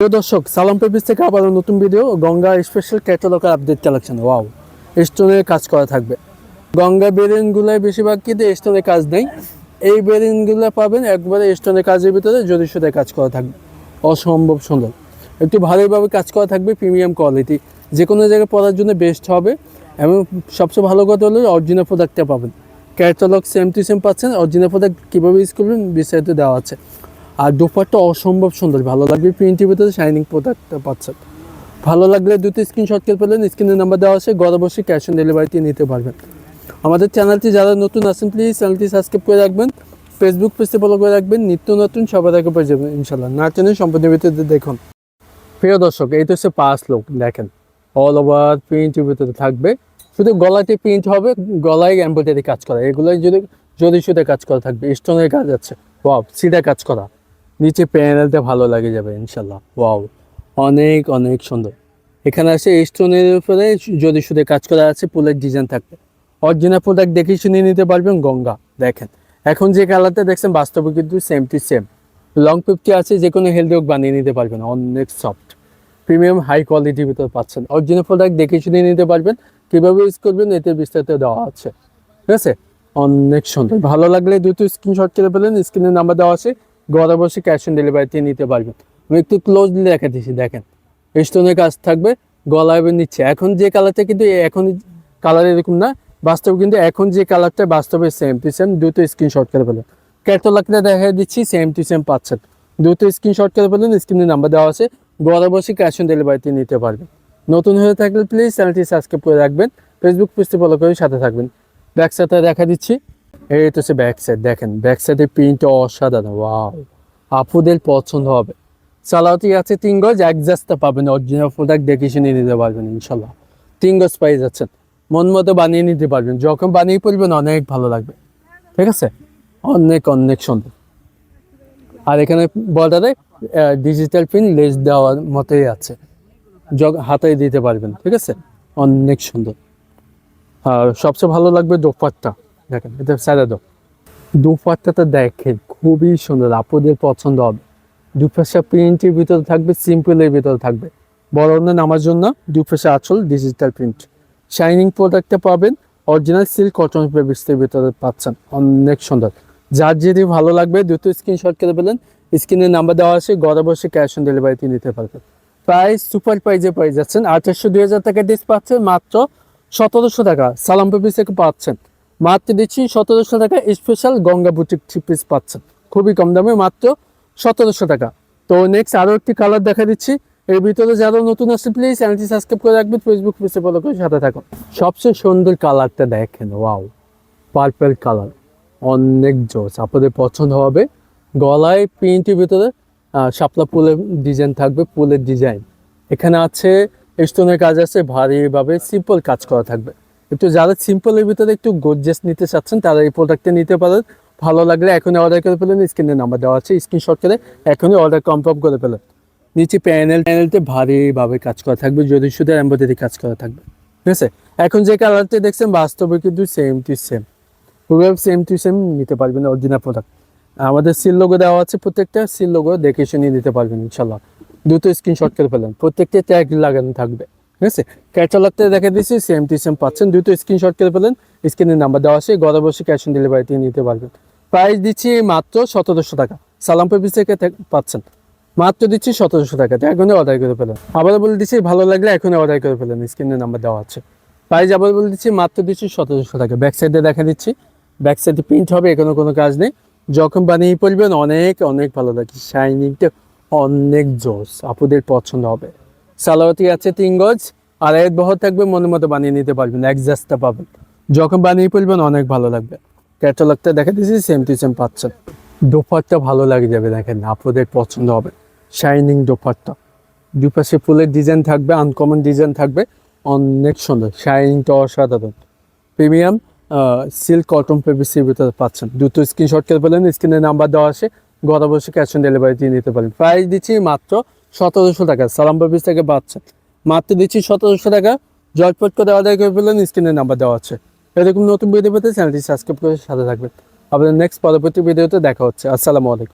প্রিয় দর্শক, সালাম পেপিস থেকে আবার নতুন ভিডিও গঙ্গা স্পেশাল ক্যাটালগার আপডেট কালেকশন ওয়াও স্টোনের কাজ করা থাকবে। গঙ্গা বেরেনগুলোয় বেশিরভাগ কিন্তু স্টোনের কাজ নেই? এই বেরেনগুলো পাবেন একবারে স্টোনের কাজের ভিতরে যদি সুদের কাজ করা থাকবে। অসম্ভব সুন্দর। একটু ভালোভাবে কাজ করা থাকবে প্রিমিয়াম কোয়ালিটি যে কোনো জায়গায় পড়ার জন্য বেস্ট হবে এবং সবচেয়ে ভালো কথা হলো অরিজিনাল প্রোডাক্টটা পাবেন। ক্যাটালগ সেম টু সেম পাচ্ছেন অরিজিনাল প্রোডাক্ট কীভাবে ইউজ করবেন বিস্তারিত দেওয়া আছে। আর দুপারটা অসম্ভব সুন্দর। ভালো লাগবে প্রিন্টের ভিতরে শাইনিং প্রোডাক্টটা পাচ্ছেন। ভালো লাগলে দুটো স্ক্রিনশট করে পেলেন স্ক্রিনের নাম্বার দেওয়া আছে, ঘরে বসে ক্যাশ অন ডেলিভারিতে নিতে পারবেন। আমাদের চ্যানেলটি যারা নতুন আছেন প্লিজ চ্যানেলটি সাবস্ক্রাইব করে রাখবেন ফেসবুক পেজে ফলো করে রাখবেন, নিত্য নতুন সবার আগে পেয়ে যাবেন ইনশাল্লাহ না চ্যানেল সম্পূর্ণ ভিতরে দেখুন। প্রিয় দর্শক, এই তো হচ্ছে পাঁচ লোক দেখেন। অল ওভার প্রিন্টের ভিতরে থাকবে। শুধু গলাতে প্রিন্ট হবে, গলায় এম্ব্রয়ডারি কাজ করা। এগুলোই যদি যদি শুধু কাজ করা থাকবে স্টোনের কাজ আছে। ওয়াও সিধা কাজ করা। নিচে প্যানেলটা ভালো লাগে যাবে ইনশাল্লাহ ওয়াও, অনেক অনেক সুন্দর। এখানে আছে স্টোনের উপরে যদি শুধু কাজ করা আছে পুলের ডিজাইন থাকবে। অরিজিনাল প্রোডাক্ট দেখে শুনে নিতে পারবেন গঙ্গা, দেখেন। এখন যে কালারটা দেখছেন, বাস্তবে কিন্তু same to same long fifty আছে যে কোনো হেলদি হোক বানিয়ে নিতে পারবেন, অনেক সফট প্রিমিয়াম হাই কোয়ালিটির ভিতর পাচ্ছেন। অরিজিনাল প্রোডাক্ট দেখে শুনে নিতে পারবেন, কীভাবে ইউজ করবেন, এতে বিস্তারিত দেওয়া আছে। ঠিক আছে? অনেক সুন্দর। ভালো লাগলে দুটো স্ক্রিনশট করে পেলেন স্ক্রিনের নাম্বার দেওয়া আছে। ঘরে বসে ক্যাশ অন ডেলিভারিতে নিতে পারবেন। আমি একটু ক্লোজলি দেখা দিচ্ছি দেখেন। স্টোনের কাজ থাকবে, গলায় নিচ্ছে। এখন যে কালারটা কিন্তু এখন কালার এরকম না, বাস্তবে কিন্তু এখন যে কালারটা বাস্তবে সেম টু সেম দুটো স্ক্রিনশট করে পেলেন ক্যাটালগটা দেখা দিচ্ছি সেম টু সেম পাচ্ছেন। দুটো স্ক্রিনশট করে পেলেন স্ক্রিনের নাম্বার দেওয়া আছে। ঘরে বসে ক্যাশ অন ডেলিভারিতে নিতে পারবেন। নতুন হয়ে থাকলে প্লিজ চ্যানেলটি সাবস্ক্রাইব করে রাখবেন। ফেসবুক পেজটি ফলো করে সাথে থাকবেন। ব্যাক সাইডটা দেখা দিচ্ছি। এই হচ্ছে ব্যাক সাইড দেখেন ব্যাক সাইডের প্রিন্টটা অসাধারণ ওয়াও আপুদের পছন্দ হবে। সালাউটি আছে তিন গজ একজাস্টটা পাবেন অরিজিনাল প্রোডাক্ট দেখে শুনে নিতে পারবেন, ইনশাল্লাহ। তিন গজ পাই যাচ্ছেন, মন মতো বানিয়ে নিতে পারবেন। যখন বানিয়ে পড়বেন, অনেক ভালো লাগবে। ঠিক আছে? অনেক অনেক সুন্দর। আর এখানে বর্ডারে ডিজিটাল প্রিন্ট লেস দেওয়ার মতোই আছে। হাতে দিতে পারবেন, ঠিক আছে? অনেক সুন্দর। আর সবচেয়ে ভালো লাগবে দোপাট্টা দেখেন, এটা স্যারা দো দোপাট্টাটা দেখেন, খুবই সুন্দর, আপুদের পছন্দ হবে। দুপাশা প্রিন্টের ভিতরে থাকবে, সিম্পলের ভিতরে থাকবে। বড় নামার জন্য দুপাশা আঁচল ডিজিটাল প্রিন্ট শাইনিং প্রোডাক্টটা পাবেন অরিজিনাল সিল্ক কটন ফেব্রিক্সের ভিতরে পাচ্ছেন, অনেক সুন্দর। যার যদি ভালো লাগবে দুটো স্ক্রিনশট করে পেলেন স্ক্রিনের নাম্বার দেওয়া আছে, ঘরে বসে ক্যাশ অন ডেলিভারিতে নিতে পারবেন। প্রাইস সুপার প্রাইজে পেয়ে যাচ্ছেন। আঠাশশো দুই হাজার টাকা ডিস পাচ্ছেন, মাত্র সতেরোশো টাকা। সালাম পেপিস পাচ্ছেন। মাত্র দিচ্ছি সতেরোশো টাকা special Ganga boutique three piece পাচ্ছেন। খুবই কম দামে মাত্র সতেরোশো টাকা। তো নেক্সট আরও একটি কালার দেখা দিচ্ছি। এর ভিতরে যারা নতুন আসছে প্লিজ চ্যানেলটি সাবস্ক্রাইব করে রাখবেন ফেসবুক পেজে ফলো করে সাথে থাকুন। সবচেয়ে সুন্দর কালারটা দেখেন ওয়াও পার্পেল কালার অনেক জোস। আপনাদের পছন্দ হবে। গলায় প্রিন্টের ভিতরে আহ, শাপলা ফুলের ডিজাইন থাকবে ফুলের ডিজাইন এখানে আছে স্টোনের কাজ আছে ভারীভাবে সিম্পল কাজ করা থাকবে। একটু যারা সিম্পলের ভিতরে একটু গোর্জেস নিতে চাচ্ছেন, তারা এই প্রোডাক্টটা নিতে পারেন। ভালো লাগলে এখনই অর্ডার করে ফেলেন, স্ক্রিনের নাম্বার দেওয়া আছে স্ক্রিন স্ক্রিনশট করে এখনই অর্ডার কনফার্ম করে ফেলেন। নিচে প্যানেল প্যানেলতে ভারীভাবে কাজ করা থাকবে, যদি শুধু এম্ব্রয়ডারি কাজ করা থাকবে। ঠিক আছে? এখন যে কালারটা দেখছেন, বাস্তবে কিন্তু সেম টু সেম পুরো সেম টু সেম নিতে পারবেন অরিজিনাল প্রোডাক্ট আমাদের সিল লোগো দেওয়া আছে প্রত্যেকটা সিল লোগো দেখে শুনে নিতে পারবেন ইনশাল্লাহ দুটো স্ক্রিনশট করে ফেলেন। প্রত্যেকটা ট্যাগ লাগানো থাকবে। ঠিক আছে? ক্যাটালগটা দেখে দিচ্ছি সেম টু সেম পাচ্ছেন। দুটো স্ক্রিনশট করে ফেলেন স্ক্রিনের নাম্বার দেওয়া আছে ঘরে বসে ক্যাশ অন ডেলিভারিতে নিতে পারবেন। প্রাইস দিচ্ছি মাত্র সতেরোশো টাকা। সালাম পেপিস থেকে পাচ্ছেন। মাত্র দিচ্ছি সতেরোশো টাকা। এখনই অর্ডার করে ফেলেন। আবার বলে দিচ্ছি, ভালো লাগলে এখনই অর্ডার করে ফেলেন স্ক্রিনের নাম্বার দেওয়া আছে। প্রাইস আবার বলে দিচ্ছি, মাত্র দিচ্ছি সতেরোশো টাকা। ব্যাক সাইডে দেখা দিচ্ছি। ব্যাক সাইডে প্রিন্ট হবে এখানে কোনো কাজ নেই। যখন বানিয়ে পড়বেন, অনেক অনেক ভালো লাগে। শাইনিংটা অনেক জোস। আপুদের পছন্দ হবে। সালোয়ারটি আছে তিন গজ, আর এক বহর থাকবে মনের মতো বানিয়ে নিতে পারবেন একজাস্টটা পাবেন। যখন বানিয়ে পড়বেন অনেক ভালো লাগবে। ক্যাটালগটা দেখা দিচ্ছি সেম টু সেম পাচ্ছেন। দোপারটা ভালো লাগে যাবে, দেখেন আপুদের পছন্দ হবে। শাইনিং দোপারটা দুপাশে ফুলের ডিজাইন থাকবে আনকমন ডিজাইন থাকবে, অনেক সুন্দর শাইনিংটা অসাধারণ। প্রিমিয়াম সিল্ক কটন ফেব্রিক্সের ভিতরে পাচ্ছেন। দুটো স্ক্রিনশট করে পেলেন স্ক্রিনের নাম্বার দেওয়া আছে ঘরে বসে ক্যাশ অন ডেলিভারি দিয়ে নিতে পারেন প্রাইস দিচ্ছি মাত্র সতেরোশো টাকা। সালাম বাবিস থেকে বাচ্চা মাত্র দিচ্ছি সতেরোশো টাকা। জটপট করে অর্ডার করে ফেললেন স্ক্রিনের নাম্বার দেওয়া আছে। এরকম নতুন ভিডিও পেতে চ্যানেলটি সাবস্ক্রাইব করে সাথে থাকবেন। আপনাদের নেক্সট পরবর্তী ভিডিওতে দেখা হচ্ছে। আসসালামু আলাইকুম।